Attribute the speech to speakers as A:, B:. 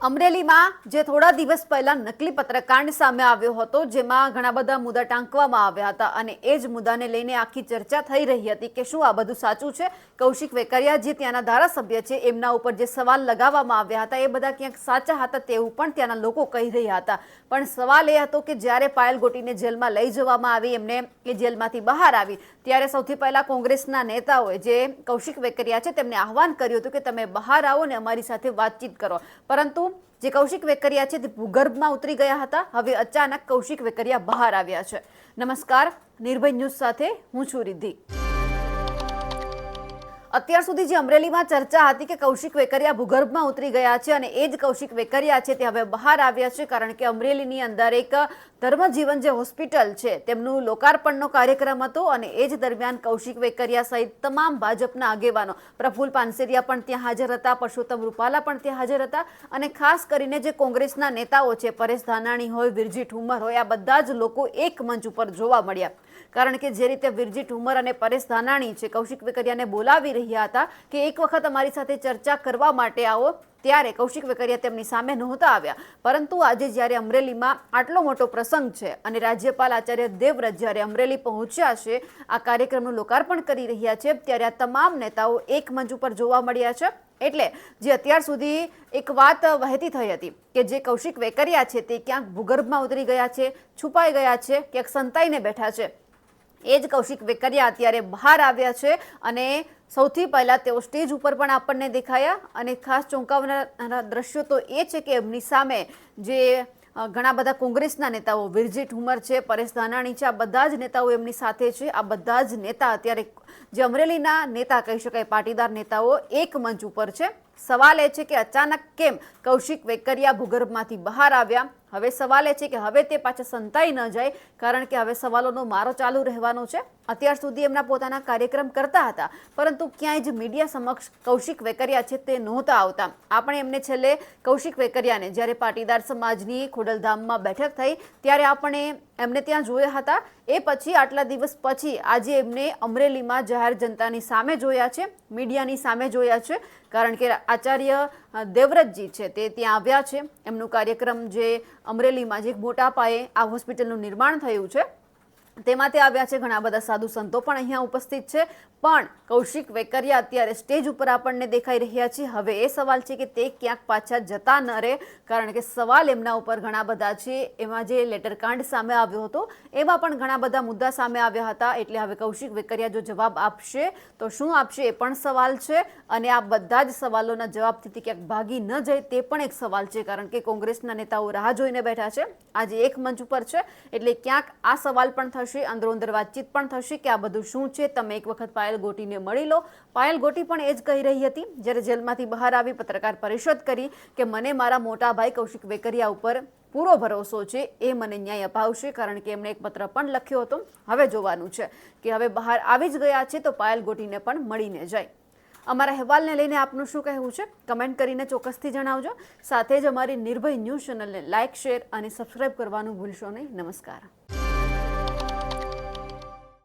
A: અમરેલીમાં જે થોડા દિવસ પહેલા નકલી પત્રકાંડ સામે આવ્યો હતો, જેમાં ઘણા બધા મુદ્દા ટાંકવામાં આવ્યા હતા અને એ જ મુદ્દાને લઈને આખી ચર્ચા થઈ રહી હતી કે શું આ બધું સાચું છે? કૌશિક વેકરિયા જે ત્યાંના ધારાસભ્ય છે, એમના ઉપર જે સવાલ લગાવવામાં આવ્યા હતા, એ બધા ક્યાંક સાચા હતા તેવું પણ ત્યાંના લોકો કહી રહ્યા હતા. પણ સવાલ એ હતો કે જ્યારે પાયલ ગોટીને જેલમાં લઈ જવામાં આવી, એમને એ જેલમાંથી બહાર આવી ત્યારે સૌથી પહેલા કોંગ્રેસના નેતાઓએ જે કૌશિક વેકરિયા છે તેમને આહવાન કર્યું હતું કે તમે બહાર આવો ને અમારી સાથે વાતચીત કરો. પરંતુ જે કૌશિક વેકરિયા છે તે ભૂગર્ભમાં ઉતરી ગયા હતા. હવે અચાનક કૌશિક વેકરિયા બહાર આવ્યા છે. નમસ્કાર, નિર્ભય ન્યૂઝ સાથે હું છું રિદ્ધિ. અત્યાર સુધી જે અમરેલીમાં ચર્ચા હતી કે કૌશિક વેકરિયા ભૂગર્ભમાં ઉતરી ગયા છે અને એ જ કૌશિક વેકરિયા છે તે હવે બહાર આવ્યા છે કારણ કે અમરેલીની અંદર એક ધર્મજીવન જે હોસ્પિટલ છે તેમનું લોકાર્પણનો કાર્યક્રમ હતો અને એ જ દરમિયાન કૌશિક વેકરિયા સહિત તમામ ભાજપના આગેવાનો પ્રફુલ પાનસેરિયા પણ ત્યાં હાજર હતા, પરસોત્તમ રૂપાલા પણ ત્યાં હાજર હતા અને ખાસ કરીને જે કોંગ્રેસના નેતાઓ છે, પરેશ ધાનાણી હોય વિરજી ઠુમર હોય, આ બધા જ લોકો એક મંચ ઉપર જોવા મળ્યા. કારણ કે જે રીતે વિરજી ઠુમર અને પરેશ ધાનાણી છે, કૌશિક વેકરિયાને બોલાવી રહ્યા હતા કે એક વખત અમારી સાથે ચર્ચા કરવા માટે આવો, ત્યારે કૌશિક વેકરિયા તેમની સામે નહોતા આવ્યા. પરંતુ આજે જ્યારે અમરેલીમાં આટલો મોટો પ્રસંગ છે અને રાજ્યપાલ આચાર્ય દેવવ્રત જ્યારે અમરેલી પહોંચ્યા છે, આ કાર્યક્રમનું લોકાર્પણ કરી રહ્યા છે, ત્યારે આ તમામ નેતાઓ એક મંચ ઉપર જોવા મળ્યા છે. એટલે જે અત્યાર સુધી એક વાત વહેતી થઈ હતી કે જે કૌશિક વેકરિયા છે તે ક્યાંક ભૂગર્ભમાં ઉતરી ગયા છે, છુપાઈ ગયા છે, ક્યાંક સંતાઈને બેઠા છે. એ જ કૌશિક વેકરિયા અત્યારે બહાર આવ્યા છે અને સૌથી પહેલાં તેઓ સ્ટેજ ઉપર પણ આપણને દેખાયા અને ખાસ ચોંકાવનારા દ્રશ્યો તો એ છે કે એમની સામે જે ઘણા બધા કોંગ્રેસના નેતાઓ વિરજી ઠુમર છે, પરેશ ધાનાણી છે, આ બધા જ નેતાઓ એમની સાથે છે. આ બધા જ નેતા અત્યારે જે અમરેલીના નેતા કહી શકાય, પાટીદાર નેતાઓ એક મંચ ઉપર છે. સવાલ એ છે કે અચાનક કેમ કૌશિક વેકરિયા ભૂગર્ભમાંથી બહાર આવ્યા? હવે સવાલ એ છે કે હવે તે પાછા સંતાઈ ન જાય, કારણ કે હવે સવાલોનો મારો ચાલુ રહેવાનો છે. અત્યાર સુધી એમના પોતાના કાર્યક્રમ કરતા હતા, પરંતુ ક્યાંય જ મીડિયા સમક્ષ કૌશિક વેકરિયા છે તે નહોતા આવતા. આપણે એમને છેલ્લે કૌશિક વેકરિયાને જ્યારે પાટીદાર સમાજની ખોડલધામમાં બેઠક થઈ, ત્યારે આપણે એમને ત્યાં જોયા હતા. એ પછી આટલા દિવસ પછી આજે એમને અમરેલીમાં જાહેર જનતાની સામે જોયા છે, મીડિયાની સામે જોયા છે, કારણ કે આચાર્ય દેવવ્રતજી છે તે ત્યાં આવ્યા છે. એમનું કાર્યક્રમ જે અમરેલીમાં જે મોટા પાયે આ હોસ્પિટલનું નિર્માણ થયું છે તેમાં તે આવ્યા છે ઘણા બધા સાધુ સંતો પણ અહીંયા ઉપસ્થિત છે. પણ કૌશિક વેકરિયા અત્યારે સ્ટેજ ઉપર આપણને દેખાઈ રહ્યા છે. હવે એ સવાલ છે કે તે ક્યાંક પાછા જતા ન રહે, કારણ કે સવાલ એમના ઉપર ઘણા બધા છે. એમાં જે લેટરકાંડ સામે આવ્યો હતો એમાં પણ ઘણા બધા મુદ્દા સામે આવ્યા હતા. એટલે હવે કૌશિક વેકરિયા જો જવાબ આપશે, તો શું આપશે એ પણ સવાલ છે. અને આ બધા જ સવાલોના જવાબથી ક્યાંક ભાગી ન જાય તે પણ એક સવાલ છે, કારણ કે કોંગ્રેસના નેતાઓ રાહ જોઈને બેઠા છે. આજે એક મંચ ઉપર છે, એટલે ક્યાંક આ સવાલ પણ થશે. અંદરો અંદર વાતચીત પણ થશે કે આ બધું શું છે, તમે એક વખત પાયલ ગોટીને મળી લો. પાયલ ગોટી પણ એ જ કહી રહી હતી, જ્યારે જેલમાંથી બહાર આવી પત્રકાર પરિષદ કરી કે મને મારા મોટા ભાઈ કૌશિક વેકરિયા ઉપર પૂરો ભરોસો છે, એ મને ન્યાય અપાવશે, કારણ કે એમણે એક પત્ર પણ લખ્યો હતો. હવે જોવાનું છે કે હવે બહાર આવી જ ગયા છે, તો પાયલ ગોટીને પણ મળીને જાય. અમારા અહેવાલને લઈને આપનું શું કહેવું છે? કમેન્ટ કરીને ચોક્કસથી જણાવજો. સાથે જ અમારી નિર્ભય ન્યૂઝ ચેનલને લાઇક શેર અને સબસ્ક્રાઇબ કરવાનું ભૂલશો નહીં. નમસ્કાર.